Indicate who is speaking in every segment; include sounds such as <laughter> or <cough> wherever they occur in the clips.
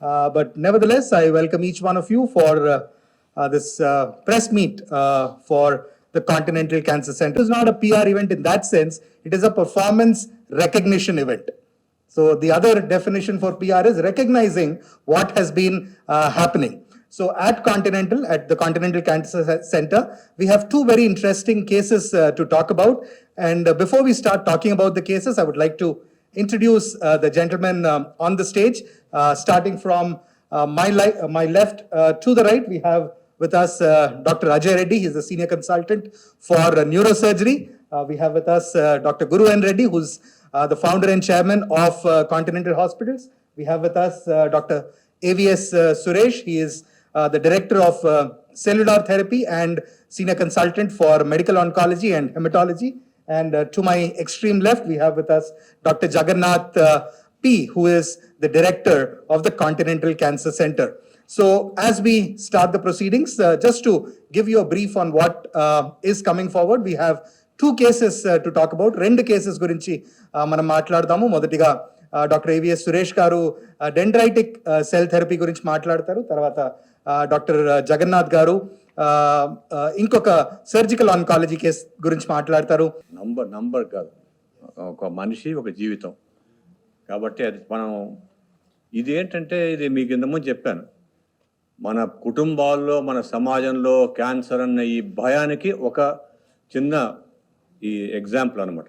Speaker 1: Uh, but nevertheless, I welcome each one of you for uh, uh, this press meet for the Continental Cancer Center. It's not a PR event in that sense, it is a performance recognition event. So the other definition for PR is recognizing what has been uh, happening. So at Continental, at the Continental Cancer Center, we have two very interesting cases uh, to talk about. And uh, before we start talking about the cases, I would like to introduce uh, the gentleman um, on the stage, uh, starting from uh, my, uh, my left uh, to the right. We have with us uh, Dr. Ajay Reddy. He's a senior consultant for neurosurgery. We have with us Dr. Guru N. Reddy, who's the founder and chairman of Continental Hospitals. We have with us Dr. AVS Suresh. He is the director of cellular therapy and senior consultant for medical oncology and hematology. And uh, to my extreme left, we have with us Dr. Jagannath uh, P, who is the director of the Continental Cancer Center. So, as we start the proceedings, uh, just to give you a brief on what uh, is coming forward, we have two cases to talk about రెండు cases గురించి uh, మనం మాట్లాడదాము మొదటిగా doctor AVS Suresh గారు dendritic cell therapy గురించి మాట్లాడతారు తర్వాత doctor Jagannath గారు uh, uh, ఇంకొక సర్జికల్ ఆన్కాలజీ కేస్ గురించి మాట్లాడతారు.
Speaker 2: నంబర్ నంబర్ కాదు. ఒక మనిషి ఒక జీవితం. కాబట్టి అది మనం ఇది ఏంటంటే ఇది మీకు ఇంతకుముందు చెప్పాను. మన కుటుంబాల్లో మన సమాజంలో క్యాన్సర్ అన్న ఈ భయానికి ఒక చిన్న ఈ ఎగ్జాంపుల్ అనమాట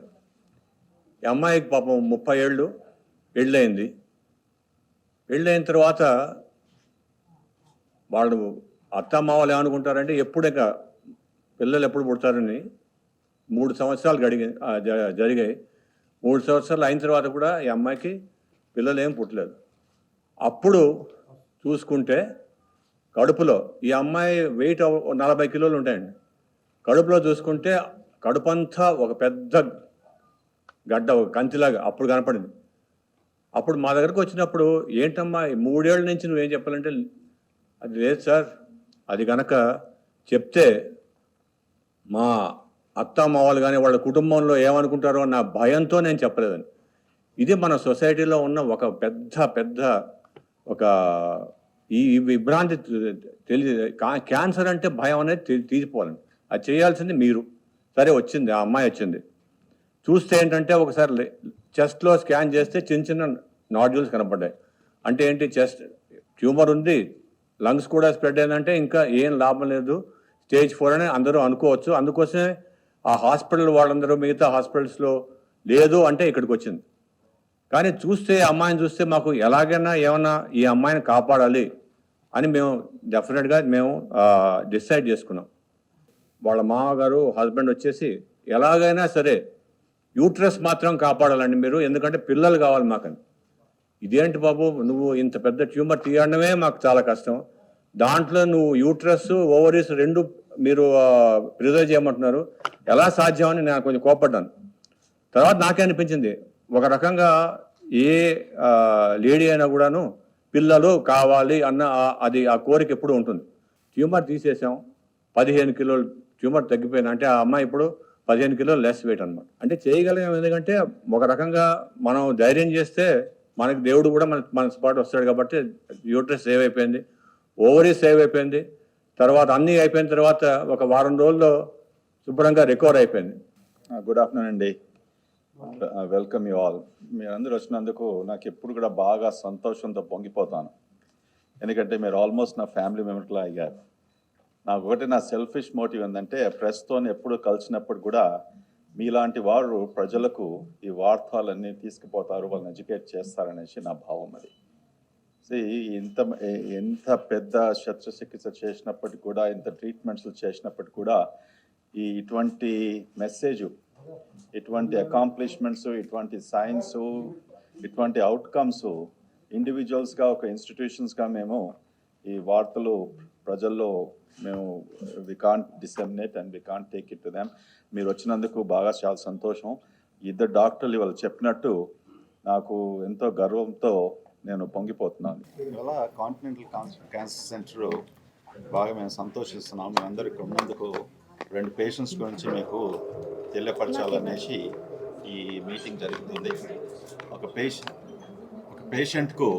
Speaker 2: ఈ అమ్మాయికి పాపం ముప్పై ఏళ్ళు పెళ్ళయింది. పెళ్ళైన తర్వాత వాళ్ళు అత్త ఏమనుకుంటారంటే ఎప్పుడు ఇంకా పిల్లలు ఎప్పుడు పుడతారని మూడు సంవత్సరాలు గడిగి జ- జరిగాయి. మూడు సంవత్సరాలు అయిన తర్వాత కూడా ఈ అమ్మాయికి పిల్లలు ఏం పుట్టలేదు. అప్పుడు చూసుకుంటే కడుపులో ఈ అమ్మాయి వెయిట్ నలభై కిలోలు ఉంటాయండి. కడుపులో చూసుకుంటే కడుపంతా ఒక పెద్ద గడ్డ ఒక కంచిలాగా అప్పుడు కనపడింది. అప్పుడు మా దగ్గరకు వచ్చినప్పుడు ఏంటమ్మా ఈ మూడేళ్ళ నుంచి నువ్వేం చెప్పాలంటే అది లేదు సార్ అది గనక చెప్తే మా అత్త మావాళ్ళు కానీ వాళ్ళ కుటుంబంలో ఏమనుకుంటారో నా భయంతో నేను చెప్పలేదని. ఇది మన సొసైటీలో ఉన్న ఒక పెద్ద పెద్ద ఒక ఈ విభ్రాంతి తెలియ కా- క్యాన్సర్ అంటే భయం అనేది తీసిపోవాలండి అది చేయాల్సింది మీరు. సరే వచ్చింది ఆ అమ్మాయి వచ్చింది. చూస్తే ఏంటంటే ఒకసారి లే- చెస్ట్లో స్కాన్ చేస్తే చిన్న చిన్న నాడ్యూల్స్ కనపడ్డాయి. అంటే ఏంటి చెస్ట్ ట్యూమర్ ఉంది లంగ్స్ కూడా స్ప్రెడ్ అయిందంటే ఇంకా ఏం లాభం లేదు. స్టేజ్ ఫోర్ అని అందరూ అనుకోవచ్చు. అందుకోసమే ఆ హాస్పిటల్ వాళ్ళందరూ మిగతా హాస్పిటల్స్లో లేదు అంటే ఇక్కడికి వచ్చింది. కానీ చూస్తే అమ్మాయిని చూస్తే మాకు ఎలాగైనా ఏమైనా ఈ అమ్మాయిని కాపాడాలి అని మేము డెఫినెట్గా మేము డిసైడ్ చేసుకున్నాం. వాళ్ళ మామగారు హస్బెండ్ వచ్చేసి ఎలాగైనా సరే యూట్రస్ మాత్రం కాపాడాలండి మీరు. ఎందుకంటే పిల్లలు కావాలి మాకని. ఇదేంటి బాబు? నువ్వు ఇంత పెద్ద ట్యూమర్ తీయడమే మాకు చాలా కష్టం. దాంట్లో నువ్వు యూట్రస్ ఓవరీస్ రెండు మీరు ప్రిజర్వ్ చేయమంటున్నారు. ఎలా సాధ్యం అని నేను కొంచెం కోపడ్డాను తర్వాత నాకే అనిపించింది ఒక రకంగా ఏ లేడీ అయినా కూడాను పిల్లలు కావాలి అన్న అది ఆ కోరిక ఎప్పుడు ఉంటుంది. ట్యూమర్ తీసేసాం పదిహేను కిలోలు ట్యూమర్ తగ్గిపోయింది. అంటే ఆ అమ్మాయి ఇప్పుడు పదిహేను కిలోలు లెస్ వెయిట్ అనమాట అంటే చేయగలిగాం ఎందుకంటే ఒక రకంగా మనం ధైర్యం చేస్తే మనకి దేవుడు కూడా మన మన స్పాట్ వస్తాడు కాబట్టి యూట్రస్ సేవ్ అయిపోయింది ఓవరీ సేవ్ అయిపోయింది. తర్వాత అన్నీ అయిపోయిన తర్వాత ఒక వారం రోజుల్లో శుభ్రంగా రికవర్ అయిపోయింది.
Speaker 3: గుడ్ ఆఫ్టర్నూన్ అండి. Welcome you all. మీరందరూ వచ్చినందుకు నాకు ఎప్పుడు కూడా బాగా సంతోషంతో పొంగిపోతాను. ఎందుకంటే మీరు ఆల్మోస్ట్ నా ఫ్యామిలీ మెంబర్లా అయ్యారు. నాకు ఒకటి నా సెల్ఫిష్ మోటివ్ ఏంటంటే ప్రెస్తో ఎప్పుడు కలిసినప్పుడు కూడా మీలాంటి వారు ప్రజలకు ఈ వార్తలన్నీ తీసుకుపోతారు వాళ్ళని ఎడ్యుకేట్ చేస్తారనేసి నా భావం అది. ఇంత ఎంత పెద్ద శస్త్రచికిత్స చేసినప్పటికి కూడా ఇంత ట్రీట్మెంట్స్ చేసినప్పటికి కూడా ఈ ఇటువంటి మెసేజ్ ఇటువంటి అకాంప్లిష్మెంట్స్ ఇటువంటి సైన్స్ ఇటువంటి అవుట్కమ్స్ ఇండివిజువల్స్గా ఒక ఇన్స్టిట్యూషన్స్గా మేము ఈ వార్తలు ప్రజల్లో మేము we can't disseminate and we can't take it to them మీరు వచ్చినందుకు బాగా చాలా సంతోషం. ఇద్దరు డాక్టర్లు ఇవాళ చెప్పినట్టు నాకు ఎంతో గర్వంతో నేను పొంగిపోతున్నాను. ఇవాళ కాంటినెంటల్ క్యాన్సర్ సెంటర్ బాగా మేము సంతోషిస్తున్నాం. మీ అందరికి ఉన్నందుకు రెండు పేషెంట్స్ గురించి మీకు తెలియపరచాలనేసి ఈ మీటింగ్ జరుగుతుంది. ఒక పేషెంట్ ఒక పేషెంట్కు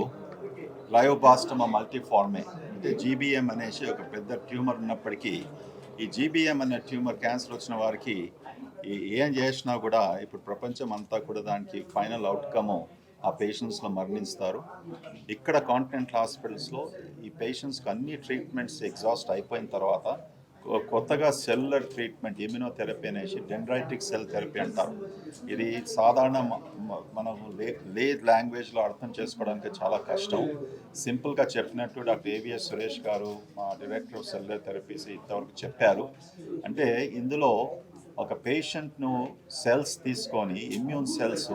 Speaker 3: లయోబాస్టమా మల్టీఫార్మే అంటే జీబీఎం అనేసి ఒక పెద్ద ట్యూమర్ ఉన్నప్పటికీ ఈ జీబీఎం అనే ట్యూమర్ క్యాన్సర్ వచ్చిన వారికి ఏం చేసినా కూడా ఇప్పుడు ప్రపంచం అంతా కూడా దానికి ఫైనల్ అవుట్కమ్ ఆ పేషెంట్స్లో మరణిస్తారు. ఇక్కడ కాంటినెంట్ హాస్పిటల్స్లో ఈ పేషెంట్స్కి అన్ని ట్రీట్మెంట్స్ ఎగ్జాస్ట్ అయిపోయిన తర్వాత కొత్తగా సెల్యులర్ ట్రీట్మెంట్ ఇమ్యునోథెరపీ అనేసి డెండ్రైటిక్ సెల్ థెరపీ అంటారు. ఇది సాధారణ మనం లే లే లాంగ్వేజ్లో అర్థం చేసుకోవడానికి చాలా కష్టం. సింపుల్గా చెప్పినట్టు డాక్టర్ ఏవిఎస్ సురేష్ గారు మా డైరెక్టర్ ఆఫ్ సెల్యులర్ థెరపీస్ ఇంతవరకు చెప్పారు. అంటే ఇందులో ఒక పేషెంట్ను సెల్స్ తీసుకొని ఇమ్యూన్ సెల్స్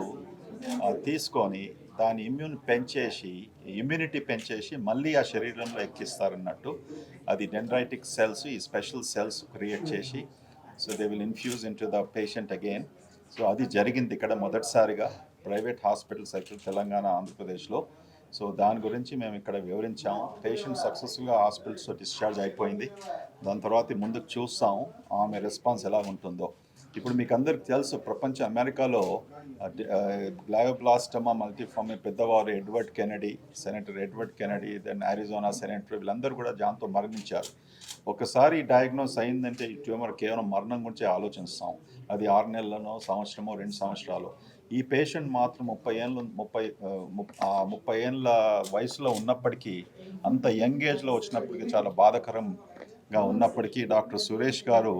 Speaker 3: తీసుకొని దాని ఇమ్యూన్ పెంచేసి ఇమ్యూనిటీ పెంచేసి మళ్ళీ ఆ శరీరంలో ఎక్కిస్తారన్నట్టు అది డెండ్రైటిక్ సెల్స్ ఈ స్పెషల్ సెల్స్ క్రియేట్ చేసి so they will infuse into the patient again so అది జరిగింది ఇక్కడ మొదటిసారిగా ప్రైవేట్ హాస్పిటల్స్ అయితే తెలంగాణ ఆంధ్రప్రదేశ్లో. సో దాని గురించి మేము ఇక్కడ వివరించాము. పేషెంట్ సక్సెస్ఫుల్గా హాస్పిటల్స్లో డిశ్చార్జ్ అయిపోయింది. దాని తర్వాత ముందుకు చూస్తాము ఆమె రెస్పాన్స్ ఎలా ఉంటుందో. ఇప్పుడు మీకు అందరికి తెలుసు ప్రపంచ అమెరికాలో గ్లయోబ్లాస్టమా మల్టీఫామి పెద్దవారు Edward Kennedy senator Edward Kennedy then Arizona senator వీళ్ళందరూ కూడా దాంతో మరణించారు. ఒకసారి డయాగ్నోస్ అయిందంటే ఈ ట్యూమర్ కేవలం మరణం గురించి ఆలోచిస్తాం. అది ఆరు నెలలనో సంవత్సరమో రెండు సంవత్సరాలు. ఈ పేషెంట్ మాత్రం ముప్పై ఏళ్ళు ముప్పై ముప్పై ఏళ్ళ వయసులో ఉన్నప్పటికీ అంత యంగ్ ఏజ్లో వచ్చినప్పటికీ చాలా బాధాకరంగా ఉన్నప్పటికీ డాక్టర్ సురేష్ గారు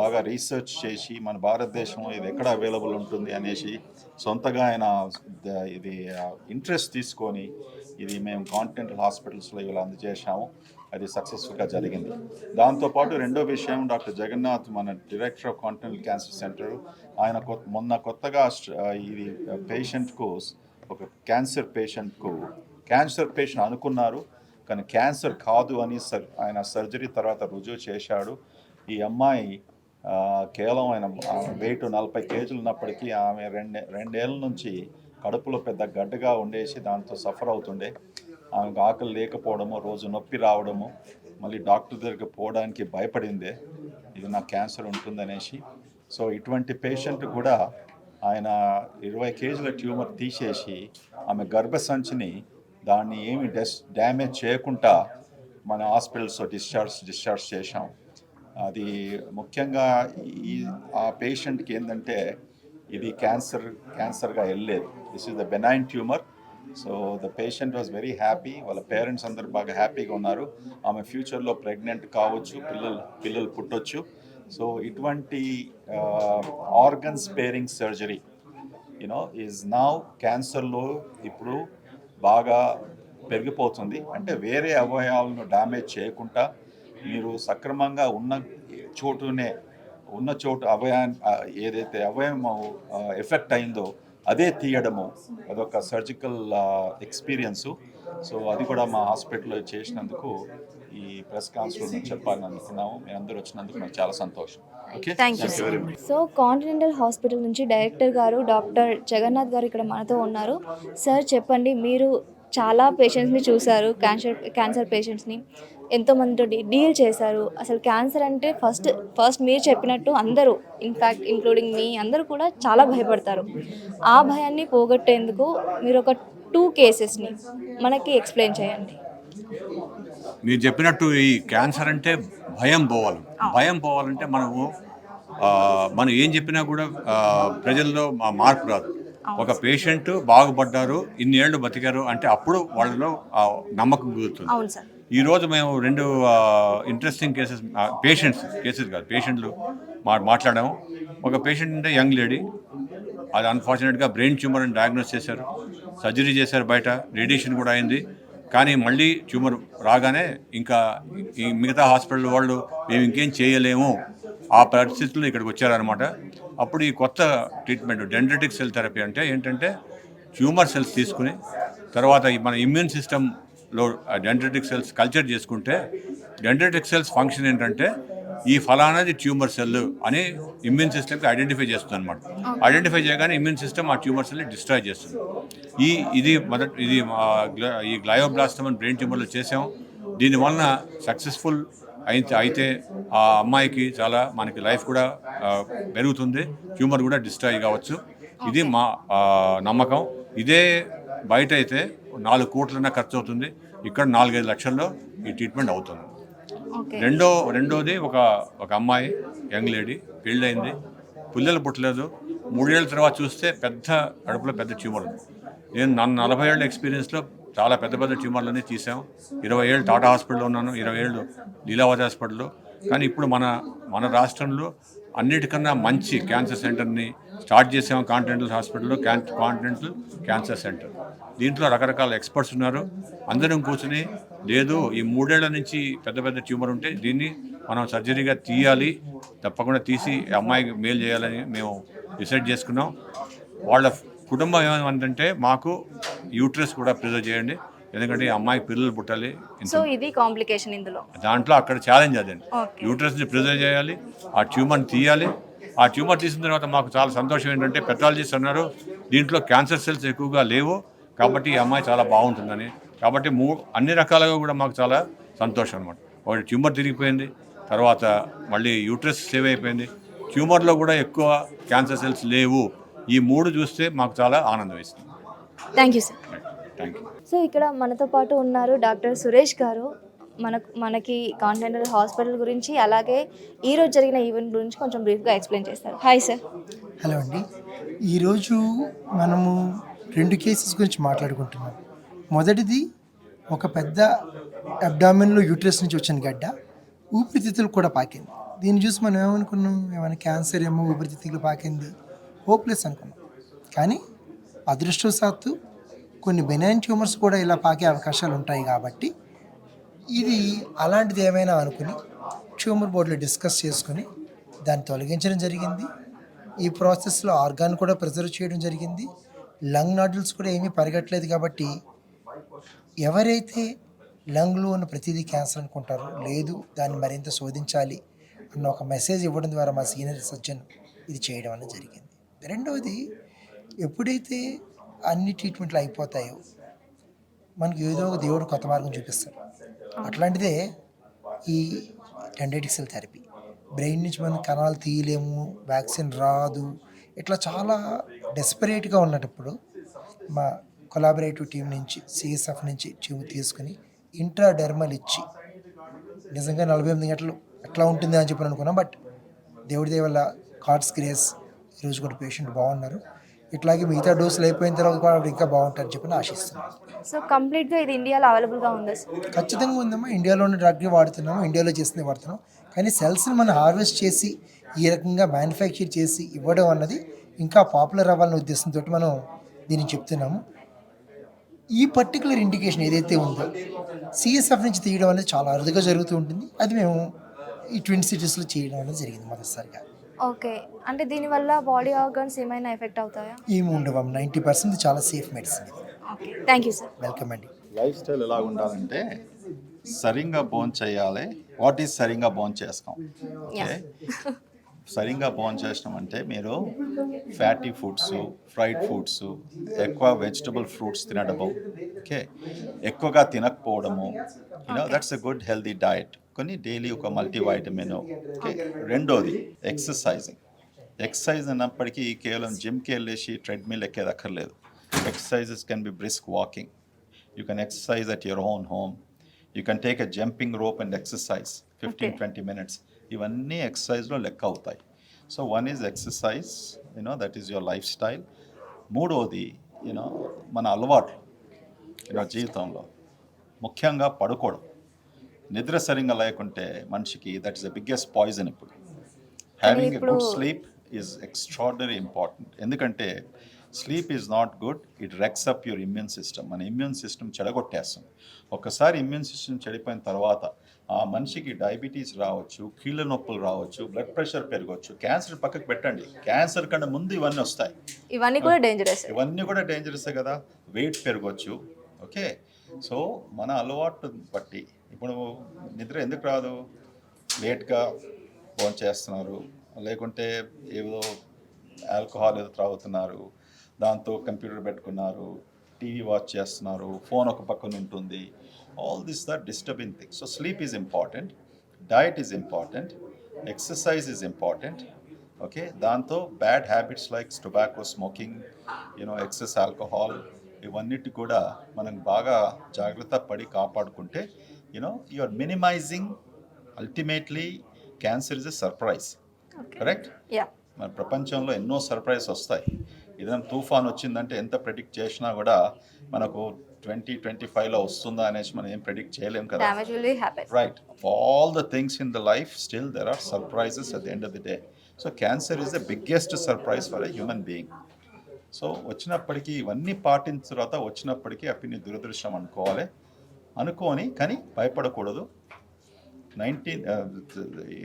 Speaker 3: బాగా రీసెర్చ్ చేసి మన భారతదేశంలో ఇది ఎక్కడ అవైలబుల్ ఉంటుంది అనేసి సొంతగా ఆయన ఇది ఇంట్రెస్ట్ తీసుకొని ఇది మేము కాంటినెంటల్ హాస్పిటల్స్లో ఇలా అందజేశాము. అది సక్సెస్ఫుల్గా జరిగింది. దాంతోపాటు రెండో విషయం డాక్టర్ జగన్నాథ్ మన director of Continental cancer centre ఆయన కొత్త మొన్న కొత్తగా ఇది పేషెంట్కు ఒక క్యాన్సర్ పేషెంట్కు క్యాన్సర్ పేషెంట్ అనుకున్నారు. కానీ క్యాన్సర్ కాదు అని సర్ ఆయన సర్జరీ తర్వాత రుజువు చేశాడు. ఈ అమ్మాయి కేవలం ఆయన వెయిట్ నలభై కేజీలు ఉన్నప్పటికీ ఆమె రెండే రెండేళ్ళ నుంచి కడుపులో పెద్ద గడ్డగా ఉండేసి దాంతో సఫర్ అవుతుండే. ఆమెకు ఆకలి లేకపోవడము రోజు నొప్పి రావడము మళ్ళీ డాక్టర్ దగ్గరికి పోవడానికి భయపడిందే. ఇది నాకు క్యాన్సర్ ఉంటుందనేసి. సో ఇటువంటి పేషెంట్ కూడా ఆయన ఇరవై కేజీల ట్యూమర్ తీసేసి ఆమె గర్భసంచిని దాన్ని ఏమి డెస్ డ్యామేజ్ చేయకుండా మన హాస్పిటల్స్లో డిశ్చార్జ్ డిశ్చార్జ్ చేశాం. అది ముఖ్యంగా ఈ ఆ పేషెంట్కి ఏంటంటే ఇది క్యాన్సర్ క్యాన్సర్గా వెళ్ళలేదు. This is the benign tumour so the patient was very happy వాళ్ళ పేరెంట్స్ అందరు బాగా హ్యాపీగా ఉన్నారు. ఆమె ఫ్యూచర్లో ప్రెగ్నెంట్ కావచ్చు పిల్లలు పిల్లలు పుట్టొచ్చు. సో ఇటువంటి organ sparing surgery you know is now క్యాన్సర్లో ఇప్పుడు బాగా పెరిగిపోతుంది. అంటే వేరే అవయవాలను డ్యామేజ్ చేయకుండా మీరు సక్రమంగా ఉన్న చోటునే ఉన్న చోటు అవయా ఏదైతే అవయవం ఎఫెక్ట్ అయిందో అదే తీయడము అదొక సర్జికల్ ఎక్స్పీరియన్సు. సో అది కూడా మా హాస్పిటల్లో చేసినందుకు ఈ ప్రెస్ కాన్ఫరెన్స్ చెప్పాలని అనుకున్నాము. మీ అందరూ వచ్చినందుకు నాకు చాలా సంతోషం. Okay?
Speaker 4: Thank you
Speaker 3: very much
Speaker 4: so Continental hospital నుంచి డైరెక్టర్ గారు డాక్టర్ జగన్నాథ్ గారు ఇక్కడ మనతో ఉన్నారు. సార్ చెప్పండి మీరు చాలా పేషెంట్స్ని చూశారు క్యాన్సర్ క్యాన్సర్ పేషెంట్స్ని ఎంతోమందితో డీల్ చేశారు. అసలు క్యాన్సర్ అంటే ఫస్ట్ ఫస్ట్ మీరు చెప్పినట్టు అందరూ ఇన్ఫ్యాక్ట్ ఇంక్లూడింగ్ మీ అందరూ కూడా చాలా భయపడతారు. ఆ భయాన్ని పోగొట్టేందుకు మీరు ఒక టూ కేసెస్ని మనకి ఎక్స్ప్లెయిన్ చేయండి.
Speaker 2: మీరు చెప్పినట్టు ఈ క్యాన్సర్ అంటే భయం పోవాలి. భయం పోవాలంటే మనము మనం ఏం చెప్పినా కూడా ప్రజల్లో మా మార్పు రాదు. ఒక పేషెంట్ బాగుపడ్డారు ఇన్నేళ్ళు బతికారు అంటే అప్పుడు వాళ్ళలో నమ్మకం కుదురుతుంది.
Speaker 4: అవును సార్.
Speaker 2: ఈ రోజు మేము రెండు ఇంట్రెస్టింగ్ కేసెస్ పేషెంట్స్ కేసెస్ కాదు పేషెంట్లు మా మాట్లాడాము. ఒక పేషెంట్ అంటే యంగ్ లేడీ. అది అన్ఫార్చునేట్గా బ్రెయిన్ ట్యూమర్ అని డయాగ్నోస్ చేశారు. సర్జరీ చేశారు బయట రేడియేషన్ కూడా అయింది. కానీ మళ్ళీ ట్యూమర్ రాగానే ఇంకా ఈ మిగతా హాస్పిటల్ వాళ్ళు మేము ఇంకేం చేయలేము. ఆ పరిస్థితుల్లో ఇక్కడికి వచ్చారనమాట అప్పుడు ఈ కొత్త ట్రీట్మెంట్ డెండ్రటిక్ సెల్ థెరపీ అంటే ఏంటంటే ట్యూమర్ సెల్స్ తీసుకుని తర్వాత మన ఇమ్యూన్ సిస్టంలో డెండ్రటిక్ సెల్స్ కల్చర్ చేసుకుంటే డెండ్రటిక్ సెల్స్ ఫంక్షన్ ఏంటంటే ఈ ఫలానాది ట్యూమర్ సెల్ అని ఇమ్యూన్ సిస్టమ్కి ఐడెంటిఫై చేస్తుంది అనమాట ఐడెంటిఫై చేయగానే ఇమ్యూన్ సిస్టమ్ ఆ ట్యూమర్ సెల్ని డిస్ట్రాయ్ చేస్తుంది. ఈ ఇది మొదటి ఇది ఈ గ్లయోబ్లాస్టమ్ అని బ్రెయిన్ ట్యూమర్లో చేసాం. దీనివలన సక్సెస్ఫుల్ అయితే అయితే ఆ అమ్మాయికి చాలా మనకి లైఫ్ కూడా పెరుగుతుంది. ట్యూమర్ కూడా డిస్ట్రాయ్ కావచ్చు. ఇది మా నమ్మకం. ఇదే బయట అయితే నాలుగు కోట్లన్నా ఖర్చు అవుతుంది ఇక్కడ నాలుగైదు లక్షల్లో ఈ ట్రీట్మెంట్ అవుతుంది. రెండో రెండోది ఒక ఒక అమ్మాయి యంగ్ లేడీ పెళ్ళయింది. పిల్లలు పుట్టలేదు. మూడేళ్ళ తర్వాత చూస్తే పెద్ద కడుపులో పెద్ద ట్యూమర్ ఉంది. నేను నన్ను నలభై ఏళ్ళ ఎక్స్పీరియన్స్లో చాలా పెద్ద పెద్ద ట్యూమర్లన్నీ తీసాం. ఇరవై ఏళ్ళు టాటా హాస్పిటల్లో ఉన్నాను ఇరవై ఏళ్ళు లీలావతి హాస్పిటల్లో. కానీ ఇప్పుడు మన మన రాష్ట్రంలో అన్నిటికన్నా మంచి క్యాన్సర్ సెంటర్ని స్టార్ట్ చేసాము కాంటినెంటల్ హాస్పిటల్లో క్యాన్ కాంటినెంటల్ క్యాన్సర్ సెంటర్. దీంట్లో రకరకాల ఎక్స్పర్ట్స్ ఉన్నారు. అందరం కూర్చుని లేదు ఈ మూడేళ్ళ నుంచి పెద్ద పెద్ద ట్యూమర్ ఉంటే దీన్ని మనం సర్జరీగా తీయాలి తప్పకుండా తీసి అమ్మాయికి మేలు చేయాలని మేము డిసైడ్ చేసుకున్నాం. వాళ్ళ కుటుంబం ఏమంటే మాకు యూట్రస్ కూడా ప్రిజర్వ్ చేయండి. ఎందుకంటే ఈ అమ్మాయికి పిల్లలు పుట్టాలి.
Speaker 4: సో ఇది కాంప్లికేషన్ ఇందులో?
Speaker 2: దాంట్లో అక్కడ ఛాలెంజ్ అదండి. యూట్రస్ని ప్రిజర్వ్ చేయాలి. ఆ ట్యూమర్ని తీయాలి. ఆ ట్యూమర్ తీసిన తర్వాత మాకు చాలా సంతోషం ఏంటంటే పెథాలజిస్ట్ అన్నారు దీంట్లో క్యాన్సర్ సెల్స్ ఎక్కువగా లేవు. కాబట్టి ఈ అమ్మాయి చాలా బాగుంటుందని. కాబట్టి మూ అన్ని రకాలుగా కూడా మాకు చాలా సంతోషం అనమాట ఒకటి ట్యూమర్ తిరిగిపోయింది. తర్వాత మళ్ళీ యూట్రస్ సేవ్ అయిపోయింది. ట్యూమర్లో కూడా ఎక్కువ క్యాన్సర్ సెల్స్ లేవు. ఈ మూడు చూస్తే మాకు చాలా ఆనందం ఇస్తుంది
Speaker 4: థ్యాంక్ యూ సార్ సో ఇక్కడ మనతో పాటు ఉన్నారు డాక్టర్ సురేష్ గారు. మనకు మనకి కాంటినెంటల్ హాస్పిటల్ గురించి అలాగే ఈ రోజు జరిగిన ఈవెంట్ గురించి కొంచెం బ్రీఫ్గా ఎక్స్ప్లెయిన్ చేస్తారు. హాయ్ సార్
Speaker 5: హలో అండి. ఈరోజు మనము రెండు కేసెస్ గురించి మాట్లాడుకుంటున్నాం. మొదటిది ఒక పెద్ద అబ్డామిన్లో యూట్రస్ నుంచి వచ్చిన గడ్డ. ఊపిరితిత్తులు కూడా పాకింది. దీన్ని చూసి మనం ఏమనుకున్నాం? ఏమైనా క్యాన్సర్ ఏమో ఊపిరితిత్తులు పాకింది. హోప్లెస్ అనుకున్నాం. కానీ అదృష్టవశాత్తు కొన్ని బెనైన్ ట్యూమర్స్ కూడా ఇలా పాకే అవకాశాలు ఉంటాయి కాబట్టి ఇది అలాంటిది ఏమైనా అనుకుని ట్యూమర్ బోర్డులో డిస్కస్ చేసుకుని దాన్ని తొలగించడం జరిగింది. ఈ ప్రాసెస్లో ఆర్గాన్ కూడా ప్రిజర్వ్ చేయడం జరిగింది. లంగ్ నాడ్యూల్స్ కూడా ఏమీ పరిగెట్టలేదు కాబట్టి ఎవరైతే లంగ్లో ఉన్న ప్రతిదీ క్యాన్సర్ అనుకుంటారో లేదు దాన్ని మరింత శోధించాలి అన్న ఒక మెసేజ్ ఇవ్వడం ద్వారా మా సీనియర్ సర్జన్ ఇది చేయడం అనేది జరిగింది. రెండవది ఎప్పుడైతే అన్ని ట్రీట్మెంట్లు అయిపోతాయో మనకి ఏదో ఒక దేవుడు కొత్త మార్గం చూపిస్తాడు. అట్లాంటిదే ఈ డెండైటిక్ సెల్ థెరపీ బ్రెయిన్ నుంచి మనం కణాలు తీయలేము వ్యాక్సిన్ రాదు. ఇట్లా చాలా డెస్పరేట్గా ఉన్నప్పుడు మా కొలాబరేటివ్ టీం నుంచి సిఎస్ఎఫ్ నుంచి ట్యూబ్ తీసుకుని ఇంట్రాడెర్మల్ ఇచ్చి నిజంగా నలభై ఎనిమిది గంటలు ఎట్లా ఉంటుంది అని చెప్పి అనుకున్నాం. బట్ దేవుడి వల్ల కార్డ్స్ గ్రేస్ ఈరోజు కూడా పేషెంట్ బాగున్నారు. ఇట్లాగే మిగతా డోసులు అయిపోయిన తర్వాత కూడా ఇంకా బాగుంటారని చెప్పి ఆశిస్తున్నాను
Speaker 4: సో కంప్లీట్గా ఇది ఇండియాలో అవైలబుల్గా ఉందా
Speaker 5: ఖచ్చితంగా ఉందమ్మా. ఇండియాలో ఉన్న డ్రగ్ వాడుతున్నాము ఇండియాలో చేసింది వాడుతున్నాం. కానీ సెల్స్ని మనం హార్వెస్ట్ చేసి ఈ రకంగా మ్యానుఫ్యాక్చర్ చేసి ఇవ్వడం అన్నది ఇంకా పాపులర్ అవ్వాలనే ఉద్దేశంతో మనం దీన్ని చెప్తున్నాము. ఈ పర్టికులర్ ఇండికేషన్ ఏదైతే ఉందో సిఎస్ఎఫ్ నుంచి తీయడం అనేది చాలా అరుదుగా జరుగుతూ ఉంటుంది. అది మేము ఈ ట్విన్ సిటీస్లో చేయడం అనేది జరిగింది మొదటిసారిగా.
Speaker 4: ఓకే. అంటే దీనివల్ల బాడీ ఆర్గన్స్ ఏమైనా ఎఫెక్ట్ అవుతాయా?
Speaker 5: ఏమి ఉండవు నైంటీ పర్సెంట్ చాలా safe medicine
Speaker 4: okay. Thank you sir.
Speaker 5: Welcome అండి.
Speaker 3: లైఫ్ స్టైల్ ఎలా ఉండాలంటే సరిగ్గా బోన్ చేయాలి. వాట్ ఈజ్ సరిగ్గా బోన్ చేస్తాం. ఓకే? <laughs> సరిగ్గా బోన్ చేసినాం అంటే మీరు ఫ్యాటీ ఫుడ్స్ ఫ్రైడ్ ఫుడ్స్ ఎక్కువ వెజిటబుల్ ఫ్రూట్స్ తినడము ఓకే ఎక్కువగా తినకపోవడము you know that's a good healthy diet కొన్ని డైలీ ఒక మల్టీవైటమిన్ ఓకే రెండోది ఎక్సర్సైజింగ్ ఎక్సర్సైజ్ అన్నప్పటికీ కేవలం జిమ్కి వెళ్ళేసి ట్రెడ్మిల్ ఎక్కేది అక్కర్లేదు exercises can be brisk walking you can exercise at your own home you can take a jumping rope and exercise
Speaker 4: fifteen.
Speaker 3: Twenty minutes ఇవన్నీ ఎక్సర్సైజ్లో లెక్క అవుతాయి. So one is exercise you know that is your lifestyle మూడోది you know మన అలవాటు you know జీవితంలో. ముఖ్యంగా పడుకోవడం. నిద్ర సరిగ్గా లేకుంటే మనిషికి that is the biggest poison ఇప్పుడు. Having a
Speaker 4: good
Speaker 3: sleep is extraordinary important ఎందుకంటే sleep is not good it wrecks up your immune system మన ఇమ్యూన్ సిస్టమ్ చెడగొట్టేస్తుంది. ఒకసారి ఇమ్యూన్ సిస్టమ్ చెడిపోయిన తర్వాత ఆ మనిషికి డయాబెటీస్ రావచ్చు కీళ్ళ నొప్పులు రావచ్చు బ్లడ్ ప్రెషర్ పెరగవచ్చు క్యాన్సర్ పక్కకు పెట్టండి. క్యాన్సర్ కన్నా ముందు ఇవన్నీ వస్తాయి.
Speaker 4: ఇవన్నీ కూడా డేంజరస్
Speaker 3: ఇవన్నీ కూడా డేంజరసే కదా. వెయిట్ పెరగవచ్చు ఓకే? సో మన అలవాటు బట్టి ఇప్పుడు నిద్ర ఎందుకు రాదు? లేట్గా ఫోన్ చేస్తున్నారు. లేకుంటే ఏదో ఆల్కహాల్ ఏదో త్రాగుతున్నారు. దాంతో కంప్యూటర్ పెట్టుకున్నారు. టీవీ వాచ్ చేస్తున్నారు. ఫోన్ ఒక పక్కన ఉంటుంది. All this that disturbing thing so sleep is important diet is important exercise is important okay దాంతో bad habits like tobacco smoking you know excess alcohol ఇవన్నిటి కూడా మనం బాగా జాగ్రత్త పడి కాపాడుకుంటే you know you are minimising ultimately cancer is a surprise
Speaker 4: correct
Speaker 3: మన ప్రపంచంలో ఎన్నో సర్ప్రైజ్ వస్తాయి. ఏదైనా తుఫాన్ వచ్చిందంటే ఎంత ప్రెడిక్ట్ చేసినా కూడా మనకు ట్వంటీ ట్వంటీ ఫైవ్లో వస్తుందా అనేసి మనం ఏం ప్రెడిక్ట్ చేయలేం కదా. Right all the things in the life still there are surprises at the end of the day so cancer is the biggest surprise for a human being so వచ్చినప్పటికీ ఇవన్నీ పాటించిన తర్వాత వచ్చినప్పటికీ అప్పుడు దురదృష్టం అనుకోవాలి. అనుకోని కానీ భయపడకూడదు. నైన్టీన్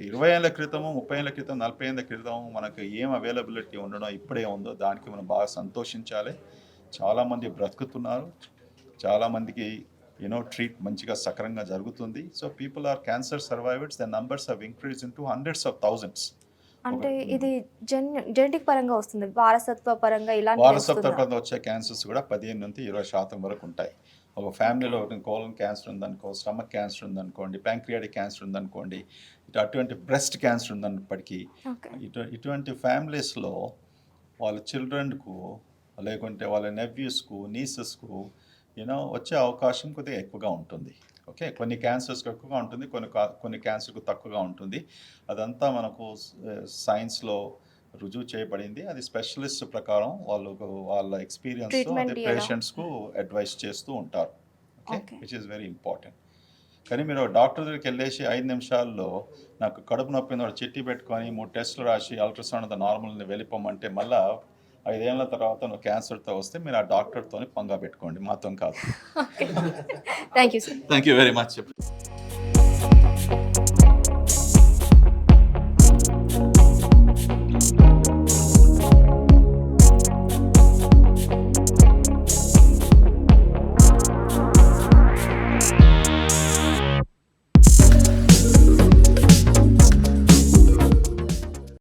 Speaker 3: ఇరవై ఏళ్ళ క్రితము ముప్పై ఏళ్ళ క్రితం నలభై ఏళ్ళ క్రితం మనకు ఏం అవైలబిలిటీ ఉండడం ఇప్పుడే ఉందో దానికి మనం బాగా సంతోషించాలి. చాలామంది బ్రతుకుతున్నారు. చాలామందికి యూనో ట్రీట్ మంచిగా సక్రంగా జరుగుతుంది. So people are cancer survivors the numbers of increase into hundreds of thousands
Speaker 4: అంటే ఇది జెన్ జెనెటిక్ పరంగా వస్తుంది. వారసత్వ పరంగా ఇలాంటి
Speaker 3: వారసత్వ పరంగా వచ్చే క్యాన్సర్స్ కూడా పదిహేను నుంచి ఇరవై శాతం వరకు ఉంటాయి. ఒక ఫ్యామిలీలో ఒక కోలన్ క్యాన్సర్ ఉందనుకో స్టమక్ క్యాన్సర్ ఉందనుకోండి ప్యాంక్రియాటిక్ క్యాన్సర్ ఉందనుకోండి ఇటు అటువంటి బ్రెస్ట్ క్యాన్సర్ ఉందన్నప్పటికీ ఇటు ఇటువంటి ఫ్యామిలీస్లో వాళ్ళ చిల్డ్రన్కు లేకుంటే వాళ్ళ నెవ్యూస్కు నీసెస్కు యూనో వచ్చే అవకాశం కొద్దిగా ఎక్కువగా ఉంటుంది. ఓకే? కొన్ని క్యాన్సర్స్కి ఎక్కువగా ఉంటుంది కొన్ని కొన్ని క్యాన్సర్కు తక్కువగా ఉంటుంది. అదంతా మనకు సైన్స్లో రుజువు చేయబడింది. అది స్పెషలిస్ట్ ప్రకారం వాళ్ళు వాళ్ళ ఎక్స్పీరియన్స్ అది
Speaker 4: ఎలా?
Speaker 3: పేషెంట్స్కు అడ్వైస్ చేస్తూ ఉంటారు.
Speaker 4: Okay.
Speaker 3: Which is very important కానీ మీరు డాక్టర్ దగ్గరికి వెళ్ళేసి ఐదు నిమిషాల్లో నాకు కడుపు నొప్పి వాడు చిట్టి పెట్టుకొని మూడు టెస్టులు రాసి అల్ట్రాసౌండ్ అంతా నార్మల్ వెళ్ళిపోమంటే మళ్ళా ఐదేళ్ళ తర్వాత నువ్వు క్యాన్సర్తో వస్తే మీరు ఆ డాక్టర్తో పంగా పెట్టుకోండి. మాతో కాదు.
Speaker 4: Thank you sir
Speaker 3: thank you very much